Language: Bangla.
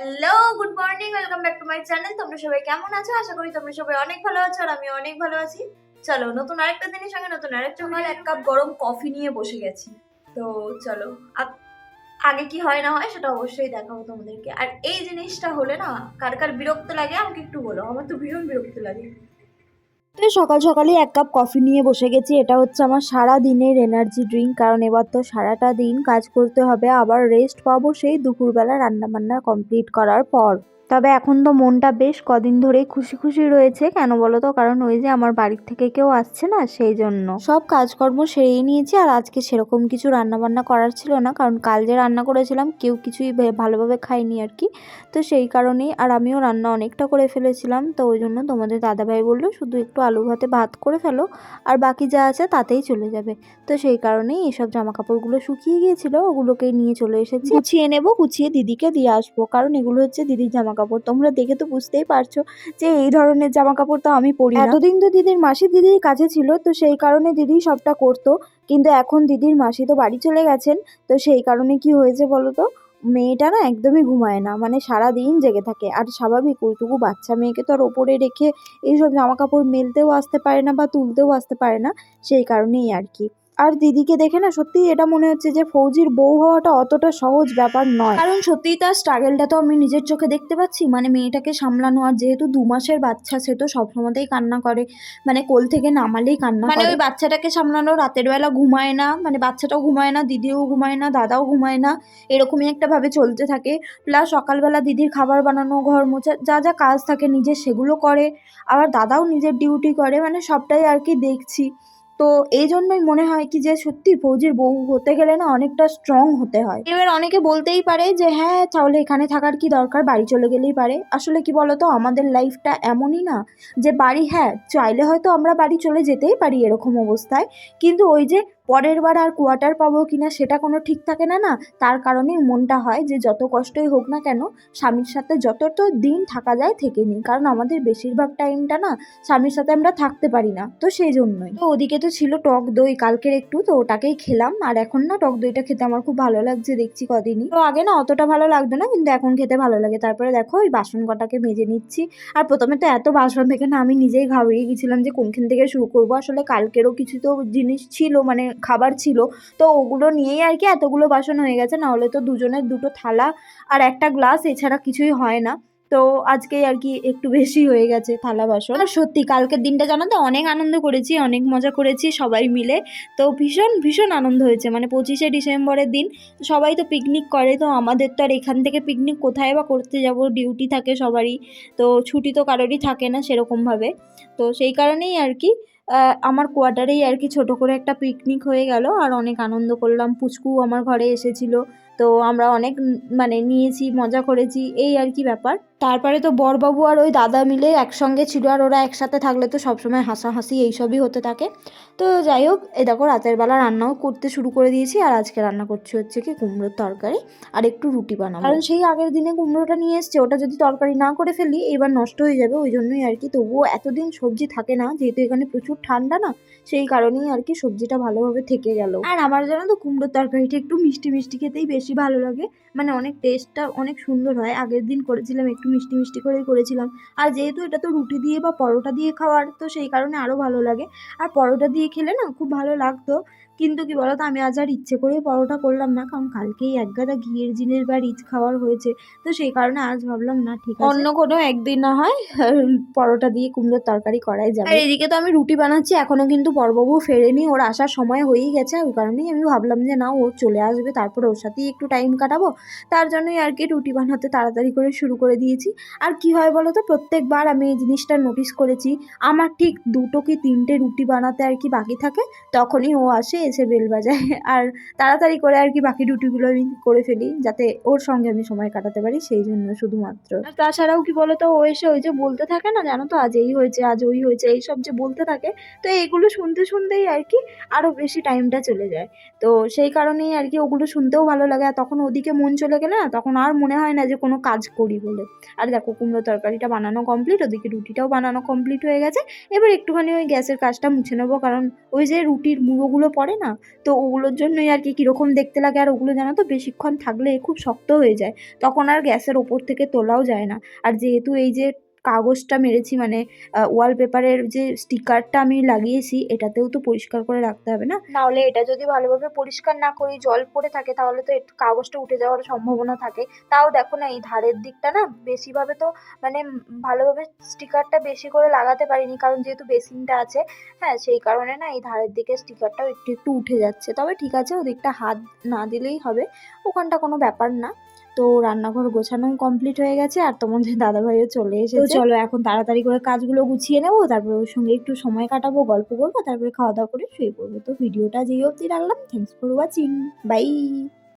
Hello good morning welcome back to my channel তোমরা সবাই কেমন আছো? আশা করি তোমরা সবাই অনেক ভালো আছো আর আমি অনেক ভালো আছি। চলো, নতুন আরেকটা দিনের সঙ্গে নতুন আরেকটা হয় এক কাপ গরম কফি নিয়ে বসে গেছি। তো চলো আগে কি হয় না হয় সেটা অবশ্যই দেখাবো তোমাদেরকে। আর এই জিনিসটা হলে না, কার কার বিরক্ত লাগে আমাকে একটু বলো। আমার তো ভীষণ বিরক্ত লাগে। তো সকাল সকালে এক কাপ কফি নিয়ে বসে গেছি। এটা হচ্ছে আমার সারা দিনের এনার্জি ড্রিঙ্ক কারণ এবার তো সারাটা দিন কাজ করতে হবে, আবার রেস্ট পাবো সেই দুপুরবেলা রান্না বান্না কমপ্লিট করার পর। তবে এখন তো মনটা বেশ কদিন ধরেই খুশি খুশি রয়েছে কেন বলো তো? কারণ ওই যে আমার বাড়ির থেকে কেউ আসছে না সেই জন্য। সব কাজকর্ম সেরেই নিয়েছি আর আজকে সেরকম কিছু রান্না বান্না করার ছিল না কারণ কাল যে রান্না করেছিলাম কেউ কিছুই ভালোভাবে খায়নি আর কি। তো সেই কারণেই আর আমিও রান্না অনেকটা করে ফেলেছিলাম তো ওই জন্য তোমাদের দাদাভাই বলল শুধু একটু আলু ভাতে ভাত করে ফেলো আর বাকি যা আছে তাতেই চলে যাবে। তো সেই কারণেই এইসব জামা কাপড়গুলো শুকিয়ে গিয়েছিল ওগুলোকেই নিয়ে চলে এসেছি। গুছিয়ে নেব গুছিয়ে দিদিকে দিয়ে আসব কারণ এগুলো হচ্ছে দিদির জামা কাপড় তোমরা দেখে তো বুঝতেই পারছ যে এই ধরনের জামা কাপড় তো আমি পরি। এতদিন তো দিদির মাসি দিদির কাছে ছিল, তো সেই কারণে দিদি সবটা করতো। কিন্তু এখন দিদির মাসি তো বাড়ি চলে গেছেন, তো সেই কারণে কি হয়েছে বলো তো মেয়েটা না একদমই ঘুমায় না মানে সারা দিন জেগে থাকে। আর স্বাভাবিক, ওইটুকু বাচ্চা মেয়েকে তো আর ওপরে রেখে এইসব জামা কাপড় মেলতেও আসতে পারে না বা তুলতেও আসতে পারে না, সেই কারণেই আর কি। আর দিদিকে দেখে না সত্যিই এটা মনে হচ্ছে যে ফৌজির বউ হওয়াটা অতটা সহজ ব্যাপার নয়। কারণ সত্যিই তার স্ট্রাগলটা তো আমি নিজের চোখে দেখতে পাচ্ছি। মানে মেয়েটাকে সামলানো আর যেহেতু দু মাসের বাচ্চা সে তো সবসময়তেই কান্না করে। মানে কোল থেকে নামালেই কান্না মানে ওই বাচ্চাটাকে সামলানো রাতের বেলা ঘুমায় না। মানে বাচ্চাটাও ঘুমায় না দিদিও ঘুমায় না দাদাও ঘুমায় না। এরকমই একটা ভাবে চলতে থাকে। প্লাস সকালবেলা দিদির খাবার বানানো ঘর মোছা যা যা কাজ থাকে নিজের সেগুলো করে। আবার দাদাও নিজের ডিউটি করে। মানে সবটাই আর কি দেখছি। তো এই জন্যই মনে হয় কি যে সত্যি ফৌজির বউ হতে গেলে না অনেকটা স্ট্রং হতে হয়। এবার অনেকে বলতেই পারে যে হ্যাঁ তাহলে এখানে থাকার কি দরকার? বাড়ি চলে গেলেই পারে। আসলে কি বলতো, আমাদের লাইফটা এমনই না যে, বাড়ি হ্যাঁ চাইলে হয়তো আমরা বাড়ি চলে যেতেই পারি এরকম অবস্থায়। কিন্তু ওই যে পরের বার আর কোয়ার্টার পাবো কিনা সেটা কোনো ঠিক থাকে না না। তার কারণেই মনটা হয় যে যত কষ্টই হোক না কেন, স্বামীর সাথে যত তো দিন থাকা যায় থেকে নিই। কারণ আমাদের বেশিরভাগ টাইমটা না স্বামীর সাথে আমরা থাকতে পারি না, তো সেই জন্যই। তো ওদিকে তো ছিল টক দই, কালকের একটু, তো ওটাকেই খেলাম। আর এখন না টক দইটা খেতে আমার খুব ভালো লাগছে দেখছি কদিনই। তো আগে না অতটা ভালো লাগতো না, কিন্তু এখন খেতে ভালো লাগে। তারপরে দেখো ওই বাসন কটাকে মেজে নিচ্ছি। আর প্রথমে তো এত বাসন থেকে না আমি নিজেই ঘাবড়িয়ে গেছিলাম যে কোনখান থেকে শুরু করব। আসলে কালকেরও কিছু তো জিনিস ছিল মানে খাবার ছিল, তো ওগুলো নিয়েই আর কি এতগুলো বাসন হয়ে গেছে না হলে তো দুজনের দুটো থালা আর একটা গ্লাস, এছাড়া কিছুই হয় না। তো আজকে আর কি একটু বেশি হয়ে গেছে থালা বাসন। আর সত্যি কালকের দিনটা জানো তো, অনেক আনন্দ করেছি, অনেক মজা করেছি সবাই মিলে। তো ভীষণ ভীষণ আনন্দ হয়েছে মানে পঁচিশে ডিসেম্বরের দিন সবাই তো পিকনিক করে, তো আমাদের তো আর এখান থেকে পিকনিক কোথায় বা করতে যাব ডিউটি থাকে সবারই। তো ছুটি তো কারোরই থাকে না সেরকমভাবে। তো সেই কারণেই আর কি আমার কোয়ার্টারেই আর কি ছোট করে একটা পিকনিক হয়ে গেল আর অনেক আনন্দ করলাম। পুচকু আমার ঘরে এসেছিল। তো আমরা অনেক মানে নিয়েছি, মজা করেছি, এই আর কি ব্যাপার। তারপরে তো বরবাবু আর ওই দাদা মিলে একসঙ্গে ছিল আর ওরা একসাথে থাকলে তো সবসময় হাসাহাসি এইসবই হতে থাকে। তো যাই হোক এ দেখো রাতের বেলা রান্নাও করতে শুরু করে দিয়েছি আর আজকে রান্না করছি হচ্ছে কি কুমড়োর তরকারি আর একটু রুটি বানাবো। কারণ সেই আগের দিনে কুমড়োটা নিয়ে এসছে, ওটা যদি তরকারি না করে ফেলি এবার নষ্ট হয়ে যাবে, ওই জন্যই আর কি। তবুও এতদিন সবজি থাকে না, যেহেতু এখানে প্রচুর ঠান্ডা না, সেই কারণেই আর কি সবজিটা ভালোভাবে থেকে গেল। আর আমার জানো তো কুমড়োর তরকারিটা একটু মিষ্টি মিষ্টি খেতেই বেশি ভালো লাগে। মানে অনেক টেস্টটা অনেক সুন্দর হয়। আগের দিন করেছিলাম, একটু মিষ্টি মিষ্টি করেই করেছিলাম। আর যেহেতু এটা তো রুটি দিয়ে বা পরোটা দিয়ে খাওয়ার, তো সেই কারণে আরও ভালো লাগে। আর পরোটা দিয়ে খেলে না খুব ভালো লাগতো। কিন্তু কি বলতো আমি আজ আর ইচ্ছে করেই পরোটা করলাম না কারণ কালকেই এক গাদা ঘিয়ের জিনিস বা রিচ খাওয়ার হয়েছে। তো সেই কারণে আজ ভাবলাম না ঠিক আছে। অন্য কোনো একদিন না হয় পরোটা দিয়ে কুমড়োর তরকারি করাই যাবে। আর এদিকে তো আমি রুটি বানাচ্ছি এখনও কিন্তু বড়বাবু ফেরেনি ওর আসার সময় হয়েই গেছে ওই কারণেই আমি ভাবলাম যে না ও চলে আসবে তারপরে ওর সাথেই একটু টাইম কাটাবো। তার জন্যই আর কি রুটি বানাতে তাড়াতাড়ি করে শুরু করে দিয়েছি। আর কি হয় বলো তো প্রত্যেকবার আমি এই জিনিসটা নোটিস করেছি আমার ঠিক দুটো কি তিনটে রুটি বানাতে আর কি বাকি থাকে তখনই ও আসে এসে বেল বাজায়। আর তাড়াতাড়ি করে আর কি বাকি রুটিগুলো আমি করে ফেলি, যাতে ওর সঙ্গে আমি সময় কাটাতে পারি, সেই জন্য শুধুমাত্র। তাছাড়াও কি বলতো, ও এসে ওই যে বলতে থাকে না, জানো তো, আজ এই হয়েছে, আজ ওই হয়েছে, এইসব যে বলতে থাকে, তো এইগুলো শুনতে শুনতেই আর কি আরও বেশি টাইমটা চলে যায়। তো সেই কারণেই আর কি ওগুলো শুনতেও ভালো লাগে, আর তখন ওদিকে মন চলে গেলে না, তখন আর মনে হয় না যে কোনো কাজ করি বলে। আর দেখো, কুমড়ো তরকারিটা বানানো কমপ্লিট ওদিকে রুটিটাও বানানো কমপ্লিট হয়ে গেছে। এবার একটুখানি ওই গ্যাসের কাজটা মুছে নেব, কারণ ওই যে রুটির মুড়োগুলো পড়ে না? তো ওগুলোর জন্যই আর কি কীরকম দেখতে লাগে আর ওগুলো জানো তো, বেশিক্ষণ থাকলে খুব শক্ত হয়ে যায়। তখন আর গ্যাসের ওপর থেকে তোলাও যায় না। আর যেহেতু এই যে কাগজটা মেরেছি মানে ওয়ালপেপারের যে স্টিকারটা আমি লাগিয়েছি, এটাতেও তো পরিষ্কার করে রাখতে হবে না? নাহলে এটা যদি ভালোভাবে পরিষ্কার না করি, জল পড়ে থাকে, তাহলে তো একটু কাগজটা উঠে যাওয়ার সম্ভাবনা থাকে। তাও দেখো না, এই ধারের দিকটা না, বেশিভাবে তো মানে ভালোভাবে স্টিকারটা বেশি করে লাগাতে পারিনি, কারণ যেহেতু বেসিনটা আছে হ্যাঁ সেই কারণে না, এই ধারের দিকে স্টিকারটাও একটু একটু উঠে যাচ্ছে। তবে ঠিক আছে, ওদিকটা হাত না দিলেই হবে, ওখানটা কোনো ব্যাপার না। তো রান্নাঘর গোছানো কমপ্লিট হয়ে গেছে আর তোমাদের দাদাভাইও চলে এসেছে। তো চলো এখন তাড়াতাড়ি করে কাজগুলো গুছিয়ে নেব তারপর ওর সঙ্গে একটু সময় কাটাবো গল্প করব তারপরে খাওয়া দাওয়া করে শুয়ে পড়ব। তো ভিডিওটা যেই অবধি রাখলাম থ্যাংকস ফর ওয়াচিং বাই